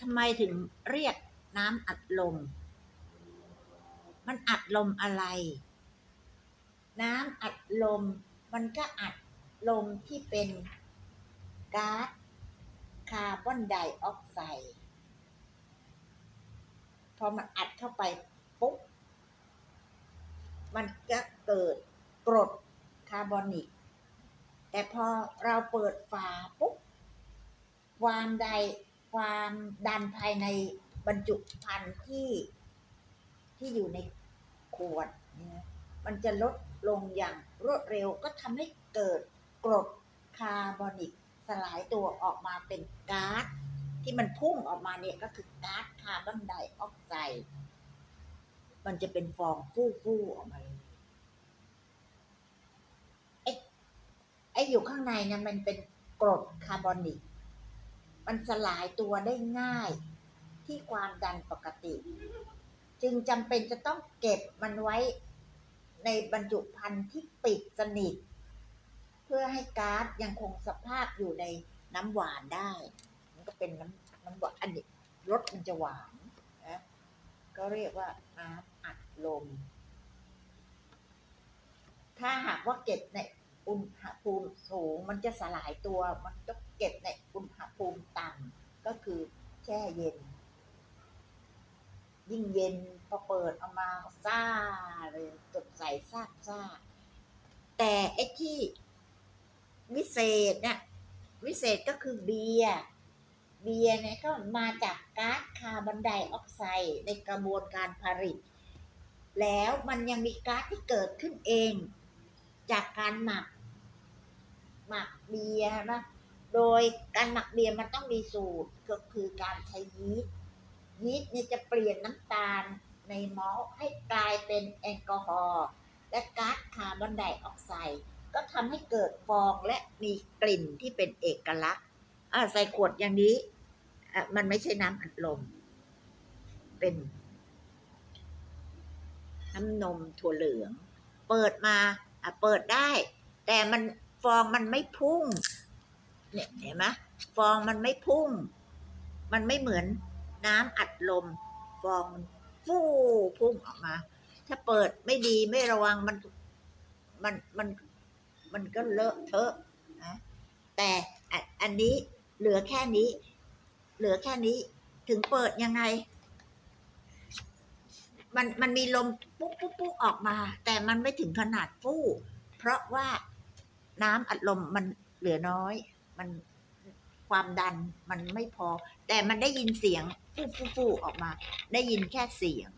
ทำไมถึงเรียกน้ำอัดลม มันอัดลมอะไร น้ำอัดลม มันก็อัดลมที่เป็นก๊าซคาร์บอนไดออกไซด์พอมันอัดเข้าไปปุ๊บ มันก็เกิดกรดคาร์บอนิก แต่พอเราเปิดฝาปุ๊บ ความใด ความดันภายในบรรจุภัณฑ์ที่ที่อยู่ในขวดเนี่ยมันจะลดลงอย่างรวดเร็วก็ทำให้เกิดกรดคาร์บอนิกสลายตัวออกมาเป็นก๊าซที่มันพุ่งออกมาเนี่ยก็คือก๊าซคาร์บอนไดออกไซด์มันจะเป็นฟองฟู่ๆออกมาไอ้ไอ้อยู่ข้างในเนี่ยมันเป็นกรดคาร์บอนิก มันสลายตัวได้ง่ายที่ความดันปกติ จึงจำเป็นจะต้องเก็บมันไว้ในบรรจุภัณฑ์ที่ปิดสนิท เพื่อให้ก๊าซยังคงสภาพอยู่ในน้ำหวานได้ มันก็เป็นน้ำน้ำหวานอันนี้รสมันจะหวานนะก็เรียกว่าน้ำอัดลม ถ้าหากว่าเก็บในอุณหภูมิสูงมันจะสลายตัว มันต้องเก็บในอุณหภูมิต่ำก็คือแช่เย็น ยิ่งเย็นพอเปิดออกมาซ่าเลยสดใสซาบซ่า แต่ไอ้ที่วิเศษเนี่ยวิเศษก็คือเบียร์เบียร์เนี่ยก็มาจากก๊าซคาร์บอนไดออกไซด์ในกระบวนการผลิต แล้วมันยังมีก๊าซที่เกิดขึ้นเอง จากการหมัก หมักเบียร์นะ โดยการหมักเบียร์มันต้องมีสูตรก็คือการใช้ยีสต์ยีสต์เนี่ยจะเปลี่ยนน้ำตาลในมอลให้กลายเป็นแอลกอฮอล์และก๊าซคาร์บอนไดออกไซด์ก็ทำให้เกิดฟองและมีกลิ่นที่เป็นเอกลักษณ์ใส่ขวดอย่างนี้มันไม่ใช่น้ำอัดลม เป็นน้ำนมถั่วเหลือง เปิดมาเปิดได้ แต่มันฟองมันไม่พุ่ง เนี่ยเห็นไหมฟองมันไม่พุ่ง มันไม่เหมือนน้ำอัดลม ฟองมันฟู่พุ่งออกมา ถ้าเปิดไม่ดีไม่ระวังมันมันมันมันก็เลอะเทอะนะแต่อันอันนี้เหลือแค่นี้ เหลือแค่นี้ถึงเปิดยังไง มันมันมีลมปุ๊บปุ๊บปุ๊บออกมา แต่มันไม่ถึงขนาดฟู่เพราะว่าน้ำอัดลมมันเหลือน้อย มันความดันมันไม่พอ แต่มันได้ยินเสียงฟู่ฟู่ฟู่ออกมา ได้ยินแค่เสียง